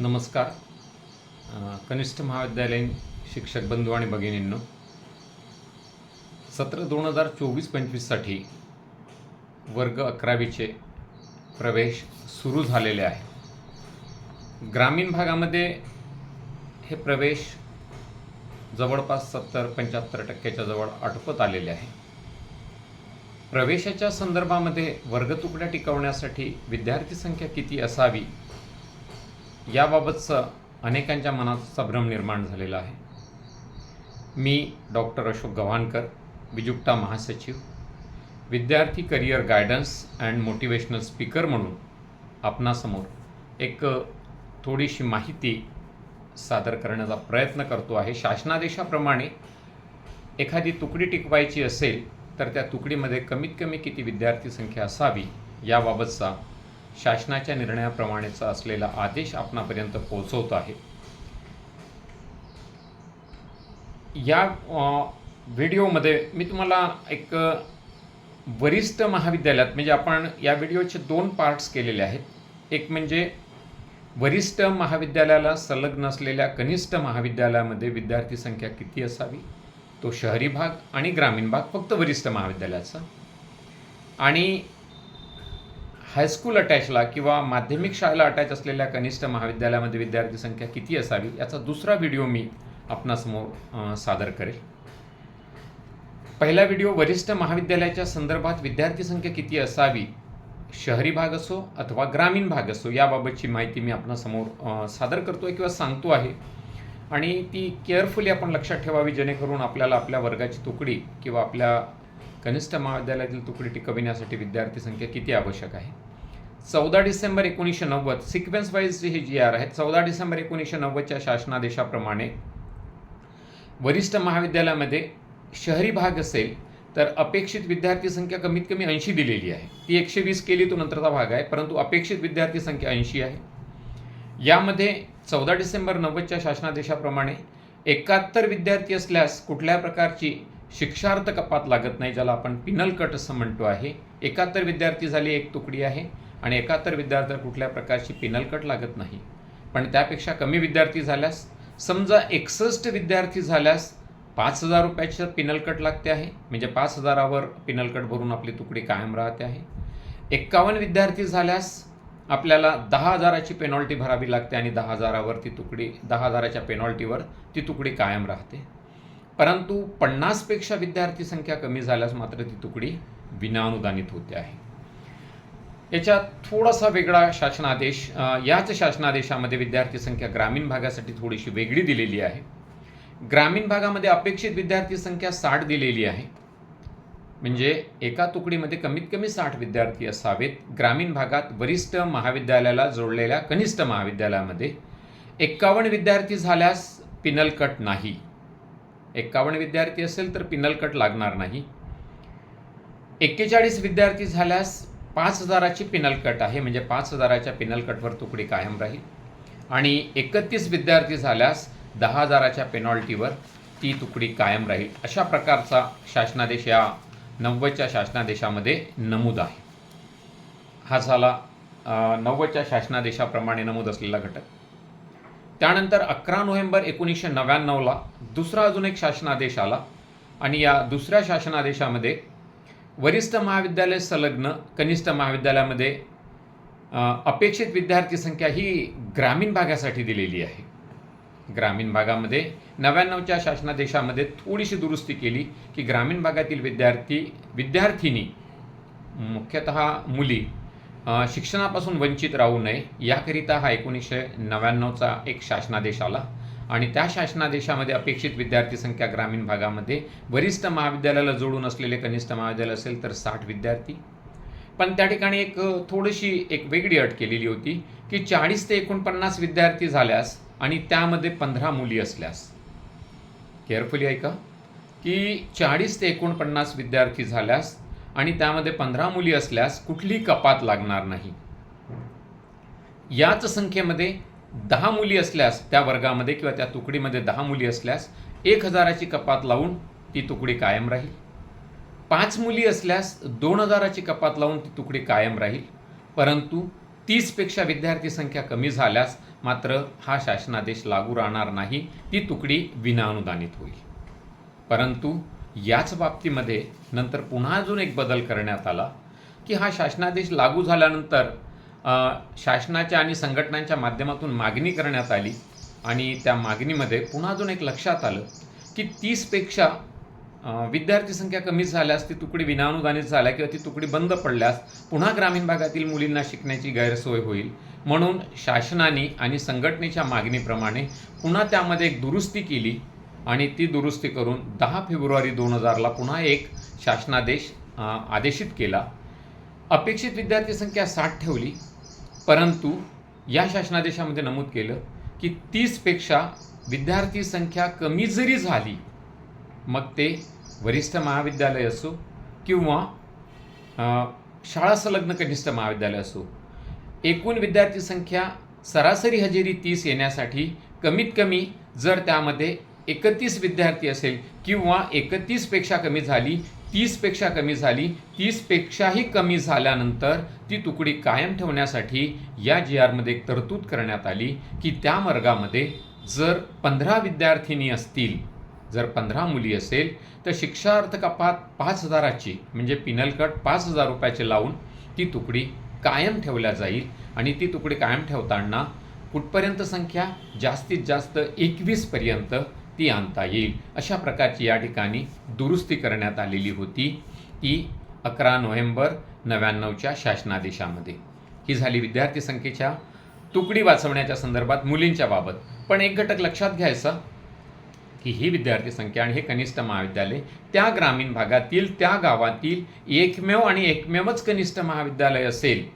नमस्कार. कनिष्ठ महाविद्यालयीन शिक्षक बंधू आणि भगिनींनो सत्र दोन हजार चोवीस पंचवीससाठी वर्ग अकरावीचे प्रवेश सुरू झालेले आहे. ग्रामीण भागामध्ये हे प्रवेश जवळपास सत्तर पंच्याहत्तर टक्क्याच्या जवळ आटोपत आलेले आहे. प्रवेशाच्या संदर्भामध्ये वर्गतुकड्या टिकवण्यासाठी विद्यार्थी संख्या किती असावी याबाबतचं अनेकांच्या मनात संभ्रम निर्माण झालेला आहे. मी डॉक्टर अशोक गव्हाणकर विजुक्ता महासचिव विद्यार्थी career guidance and motivational speaker म्हणून आपणासमोर एक थोडीशी माहिती सादर करण्याचा प्रयत्न करतो आहे. शासनादेशाप्रमाणे एखादी तुकडी टिकवायची असेल तर त्या तुकडीमध्ये कमीत कमी किती विद्यार्थी संख्या असावी याबाबतचा शासनाच्या निर्णयाप्रमाणेचा असलेला आदेश आपणापर्यंत पोहोचवतो आहे. या व्हिडिओमध्ये मी तुम्हाला एक वरिष्ठ महाविद्यालयात म्हणजे आपण या व्हिडिओचे दोन पार्ट्स केलेले आहेत. एक म्हणजे वरिष्ठ महाविद्यालयाला संलग्न असलेल्या कनिष्ठ महाविद्यालयामध्ये विद्यार्थी संख्या किती असावी? तो शहरी भाग आणि ग्रामीण भाग फक्त वरिष्ठ महाविद्यालयाचा. आणि हायस्कूल अटॅचला किंवा माध्यमिक शाळेला अटॅच असलेल्या कनिष्ठ महाविद्यालयामध्ये विद्यार्थी संख्या किती असावी याचा दुसरा व्हिडिओ मी आपणासमोर सादर करेल. पहिला व्हिडिओ वरिष्ठ महाविद्यालयाच्या संदर्भात विद्यार्थी संख्या किती असावी शहरी भाग असो अथवा ग्रामीण भाग असो याबाबतची माहिती मी आपणासमोर सादर करतो आहे किंवा सांगतो आहे. आणि ती केअरफुली आपण लक्षात ठेवावी जेणेकरून आपल्याला आपल्या वर्गाची तुकडी किंवा आपल्या कनिष्ठ महाविद्यालयातील तुकडी टिकविण्यासाठी विद्यार्थी संख्या किती आवश्यक आहे? चौदा डिसेंबर एकोणीसशे नव्वद सिक्वेन्स वाईज हे जी आर आहेत चौदा डिसेंबर एकोणीसशे नव्वदच्या शासनादेशाप्रमाणे वरिष्ठ महाविद्यालयामध्ये शहरी भाग असेल तर अपेक्षित विद्यार्थी संख्या कमीत कमी ऐंशी दिलेली आहे. ती एकशे वीस केली तो नंतरचा भाग आहे परंतु अपेक्षित विद्यार्थी संख्या ऐंशी आहे. यामध्ये चौदा डिसेंबर नव्वदच्या शासनादेशाप्रमाणे एकाहत्तर विद्यार्थी असल्यास कुठल्या प्रकारची शिक्षार्थ कपात लागत नाही ज्याला आपण पिनल कट असं म्हणतो आहे. एकाहत्तर विद्यार्थी झाली एक तुकडी आहे. आणि एकाहत्तर विद्यार्थी कुठल्या प्रकारची पिनल कट लागत नाही. पण त्यापेक्षा कमी विद्यार्थी झाल्यास समजा एकसष्ट विद्यार्थी झाल्यास पाच हजार रुपयाचं पिनल कट लागते आहे. म्हणजे पाच हजारावर पिनल कट भरून आपली तुकडी कायम राहते आहे. एक्कावन्न विद्यार्थी झाल्यास आपल्याला दहा हजाराची पेनॉल्टी भरावी लागते आणि दहा हजारावर ती तुकडी दहा हजाराच्या पेनॉल्टीवर ती तुकडी कायम राहते. परंतु पन्नासपेक्षा विद्यार्थी संख्या कमी झाल्यास मात्र ती तुकडी विनाअनुदानित होते आहे. याच्यात थोडासा वेगळा शासनादेश याच शासनादेशामध्ये विद्यार्थी संख्या ग्रामीण भागासाठी थोडीशी वेगळी दिलेली आहे. ग्रामीण भागामध्ये अपेक्षित विद्यार्थी संख्या साठ दिलेली आहे. म्हणजे एका तुकडीमध्ये कमीत कमी साठ विद्यार्थी असावेत. ग्रामीण भागात वरिष्ठ महाविद्यालयाला जोडलेल्या कनिष्ठ महाविद्यालयामध्ये एक्कावन्न विद्यार्थी झाल्यास पिनल कट नाही. एक्कावन्न विद्यार्थी असेल तर पिनल कट लागणार नाही. एक्केचाळीस विद्यार्थी झाल्यास पाच हजाराची पिनल कट आहे म्हणजे पाच हजाराच्या पिनल कटवर तुकडी कायम राहील. आणि एकतीस विद्यार्थी झाल्यास दहा हजाराच्या पेनॉल्टीवर ती तुकडी कायम राहील. अशा प्रकारचा शासनादेश या नव्वदच्या शासनादेशामध्ये नमूद आहे. हा झाला नव्वदच्या शासनादेशाप्रमाणे नमूद असलेला घटक. त्यानंतर अकरा नोव्हेंबर एकोणीसशे नव्याण्णवला दुसरा अजून एक शासनादेश आला आणि या दुसऱ्या शासनादेशामध्ये वरिष्ठ महाविद्यालय संलग्न कनिष्ठ महाविद्यालयामध्ये अपेक्षित विद्यार्थी संख्या ही ग्रामीण भागासाठी दिलेली आहे. ग्रामीण भागामध्ये नव्याण्णवच्या शासनादेशामध्ये थोडीशी दुरुस्ती केली की ग्रामीण भागातील विद्यार्थी विद्यार्थिनी मुख्यतः मुली शिक्षणापासून वंचित राहू नये याकरिता हा एकोणीसशे नव्याण्णवचा एक शासनादेश आला. आणि त्या शासनादेशामध्ये अपेक्षित विद्यार्थी संख्या ग्रामीण भागामध्ये वरिष्ठ महाविद्यालयाला जोडून असलेले कनिष्ठ महाविद्यालय असेल तर साठ विद्यार्थी. पण त्या ठिकाणी एक थोडीशी एक वेगळी अट केलेली होती की चाळीस ते एकोणपन्नास विद्यार्थी झाल्यास आणि त्यामध्ये पंधरा मुली असल्यास. केअरफुली ऐका. की चाळीस ते एकोणपन्नास विद्यार्थी झाल्यास आणि त्यामध्ये पंधरा मुली असल्यास कुठलीही कपात लागणार नाही. याच संख्येमध्ये दहा मुली असल्यास त्या वर्गामध्ये किंवा त्या तुकडीमध्ये दहा मुली असल्यास एक हजाराची कपात लावून ती तुकडी कायम राहील. पाच मुली असल्यास दोन हजाराची कपात लावून ती तुकडी कायम राहील. परंतु तीसपेक्षा विद्यार्थी संख्या कमी झाल्यास मात्र हा शासनादेश लागू राहणार नाही. ती तुकडी विनाअनुदानित होईल. परंतु याच बाबतीमध्ये नंतर पुन्हा अजून एक बदल करण्यात आला की हा शासनादेश लागू झाल्यानंतर शासनाच्या आणि संघटनांच्या माध्यमातून मागणी करण्यात आली आणि त्या मागणीमध्ये पुन्हा अजून एक लक्षात आलं की तीसपेक्षा विद्यार्थी संख्या कमी झाल्यास ती तुकडी विनाअनुदानित झाल्या किंवा ती तुकडी बंद पडल्यास पुन्हा ग्रामीण भागातील मुलींना शिकण्याची गैरसोय होईल. म्हणून शासनाने आणि संघटनेच्या मागणीप्रमाणे पुन्हा त्यामध्ये एक दुरुस्ती केली आणि ती दुरुस्ती करून दहा फेब्रुवारी दोन हजारला पुन्हा एक शासनादेश आदेशित केला. अपेक्षित विद्यार्थी संख्या साठ ठेवली परंतु या शासनादेशामध्ये नमूद केलं की तीसपेक्षा विद्यार्थी संख्या कमी जरी झाली मग ते वरिष्ठ महाविद्यालय असो किंवा शाळा संलग्न कनिष्ठ महाविद्यालय असो एकूण विद्यार्थी संख्या सरासरी हजेरी तीस येण्यासाठी कमीत कमी जर त्यामध्ये एकतीस विद्यार्थी असेल किंवा एकतीसपेक्षा कमी झाली तीसपेक्षा कमी झाली तीसपेक्षाही कमी झाल्यानंतर ती तुकडी कायम ठेवण्यासाठी या जी आरमध्ये एक तरतूद करण्यात आली की त्या वर्गामध्ये जर पंधरा विद्यार्थिनी असतील जर पंधरा मुली असेल तर शिक्षार्थ कपात पाच हजाराची म्हणजे पिनल कट पाच हजार रुपयाचे लावून ती तुकडी कायम ठेवल्या जाईल आणि ती तुकडी कायम ठेवताना कुठपर्यंत संख्या? जास्तीत जास्त एकवीसपर्यंत ती आणता येईल. अशा प्रकारची या ठिकाणी दुरुस्ती करण्यात आलेली होती ती अकरा नोव्हेंबर नव्याण्णवच्या शासनादेशामध्ये. ही झाली विद्यार्थी संख्येच्या तुकडी वाचवण्याच्या संदर्भात मुलींच्या बाबत. पण एक घटक लक्षात घ्यायचा की ही विद्यार्थी संख्या आणि हे कनिष्ठ महाविद्यालय त्या ग्रामीण भागातील त्या गावातील एकमेव आणि एकमेवच कनिष्ठ महाविद्यालय असेल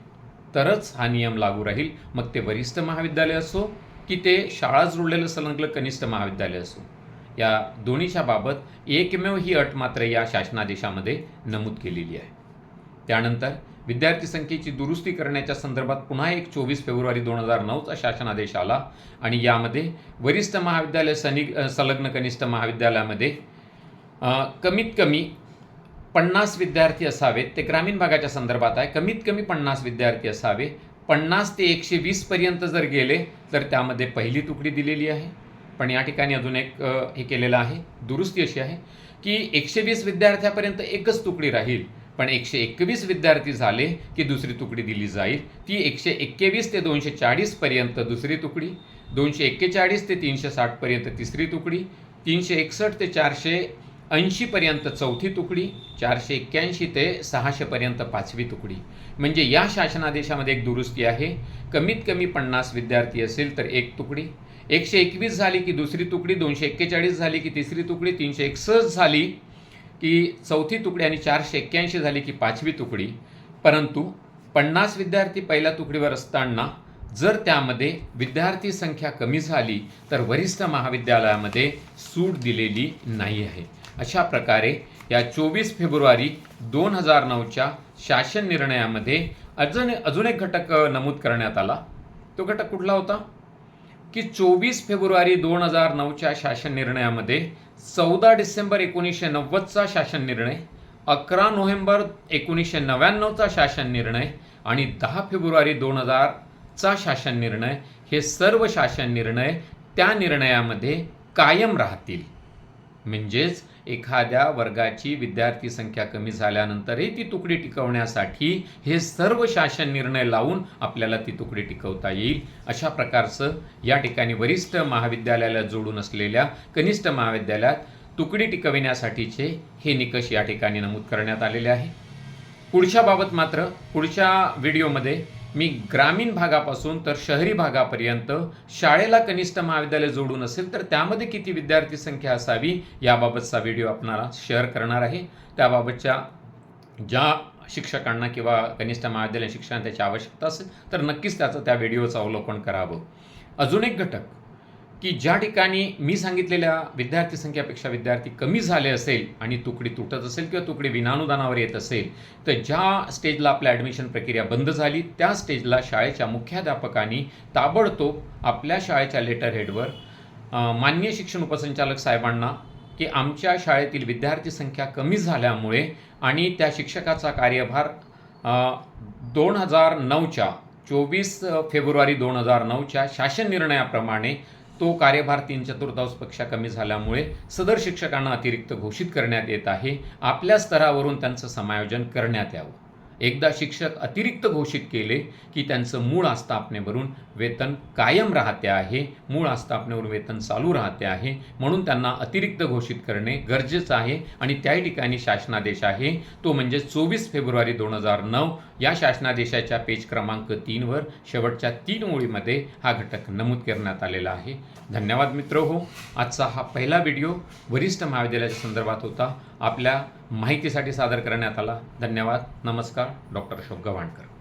तरच हा नियम लागू राहील. मग ते वरिष्ठ महाविद्यालय असो की ते शाळा जोडलेलं संलग्न कनिष्ठ महाविद्यालय असो या दोन्हीच्या बाबत एकमेव ही अट मात्र या शासनादेशामध्ये नमूद केलेली आहे. त्यानंतर विद्यार्थी संख्येची दुरुस्ती करण्याच्या संदर्भात पुन्हा एक चोवीस फेब्रुवारी दोन हजार नऊचा शासनादेश आला आणि यामध्ये वरिष्ठ महाविद्यालय सनि संलग्न कनिष्ठ महाविद्यालयामध्ये कमीत कमी पन्नास विद्यार्थी असावेत. ते ग्रामीण भागाच्या संदर्भात आहे. कमीत कमी पन्नास विद्यार्थी असावे. पन्नास ते एकशे वीसपर्यंत जर गेले तर त्यामध्ये पहिली तुकडी दिलेली आहे. पण या ठिकाणी अजून एक हे केलेलं आहे दुरुस्ती अशी आहे की एकशे वीस विद्यार्थ्यापर्यंत एकच तुकडी राहील. पण एकशे एकवीस विद्यार्थी झाले की दुसरी तुकडी दिली जाईल. ती एकशे एक्केवीस ते दोनशे चाळीसपर्यंत दुसरी तुकडी दोनशे एक्केचाळीस ते तीनशे साठपर्यंत तिसरी तुकडी तीनशे एकसष्ट ते चारशे ऐंशीपर्यंत चौथी तुकडी चारशे एक्क्याऐंशी ते सहाशेपर्यंत पाचवी तुकडी. म्हणजे या शासनादेशामध्ये एक दुरुस्ती आहे. कमीत कमी पन्नास विद्यार्थी असेल तर एक तुकडी. एकशे एकवीस झाली की दुसरी तुकडी दोनशे एक्केचाळीस झाली की तिसरी तुकडी तीनशे एकसष्ट झाली की चौथी तुकडी आणि चारशे एक्क्याऐंशी झाली की पाचवी तुकडी. परंतु पन्नास विद्यार्थी पहिल्या तुकडीवर असताना जर त्यामध्ये विद्यार्थी संख्या कमी झाली तर वरिष्ठ महाविद्यालयामध्ये सूट दिलेली नाही आहे. अशा प्रकारे या चोवीस फेब्रुवारी दोन हजार नऊच्या शासन निर्णयामध्ये अजून अजून एक घटक नमूद करण्यात आला. तो घटक कुठला होता? की चोवीस फेब्रुवारी दोन हजार नऊच्या शासन निर्णयामध्ये चौदा डिसेंबर एकोणीसशे नव्वदचा शासन निर्णय अकरा नोव्हेंबर एकोणीसशे नव्याण्णवचा शासन निर्णय आणि दहा फेब्रुवारी दोन हजारचा शासन निर्णय हे सर्व शासन निर्णय त्या निर्णयामध्ये कायम राहतील. म्हणजेच एखाद्या वर्गाची विद्यार्थी संख्या कमी झाल्यानंतरही ती तुकडी टिकवण्यासाठी हे सर्व शासन निर्णय लावून आपल्याला ती तुकडी टिकवता येईल. अशा प्रकारचं या ठिकाणी वरिष्ठ महाविद्यालयाला जोडून असलेल्या कनिष्ठ महाविद्यालयात तुकडी टिकविण्यासाठीचे हे निकष या ठिकाणी नमूद करण्यात आलेले आहे. पुढच्या बाबत मात्र पुढच्या व्हिडिओमध्ये मी ग्रामीण भागापासून तर शहरी भागापर्यंत शाळेला कनिष्ठ महाविद्यालय जोडून असेल तर त्यामध्ये किती विद्यार्थी संख्या असावी याबाबतचा व्हिडिओ आपणाला शेअर करणार आहे. त्याबाबतच्या ज्या शिक्षकांना किंवा कनिष्ठ महाविद्यालय शिक्षण त्याची आवश्यकता असेल तर नक्कीच त्याचं त्या व्हिडिओचं अवलोकन करावं. अजून एक घटक की ज्या ठिकाणी मी सांगितलेल्या विद्यार्थी संख्यापेक्षा विद्यार्थी कमी झाले असेल आणि तुकडी तुटत असेल किंवा तुकडी विनानुदानावर येत असेल तर ज्या स्टेजला आपल्या ॲडमिशन प्रक्रिया बंद झाली त्या स्टेजला शाळेच्या मुख्याध्यापकांनी ताबडतोब आपल्या शाळेच्या लेटर हेडवर माननीय शिक्षण उपसंचालक साहेबांना की आमच्या शाळेतील विद्यार्थी संख्या कमी झाल्यामुळे आणि त्या शिक्षकाचा कार्यभार दोन हजार नऊच्या चोवीस फेब्रुवारी दोन हजार नऊच्या शासन निर्णयाप्रमाणे तो कार्यभार तीन चतुर्थांशपेक्षा कमी झाल्यामुळे सदर शिक्षकांना अतिरिक्त घोषित करण्यात येत आहे. आपल्या स्तरावरून त्यांचं समायोजन करण्यात यावं. एकदा शिक्षक अतिरिक्त घोषित केले की त्यांचं मूळ आस्थापनेवरून वेतन कायम राहते आहे मूळ आस्थापनेवरून वेतन चालू राहते आहे म्हणून त्यांना अतिरिक्त घोषित करणे गरजेचं आहे आणि त्याही ठिकाणी शासनादेश आहे. तो म्हणजे चोवीस फेब्रुवारी दोन हजार नऊ या शासनादेशाच्या पेज क्रमांक तीनवर शेवटच्या तीन ओळीमध्ये हा घटक नमूद करण्यात आलेला आहे. धन्यवाद मित्र हो. आजचा हा पहिला व्हिडिओ वरिष्ठ महाविद्यालयाच्या संदर्भात होता. आपल्या माहितीसाठी सादर करण्यात आला. धन्यवाद. नमस्कार. डॉक्टर अशोक गव्हाणकर.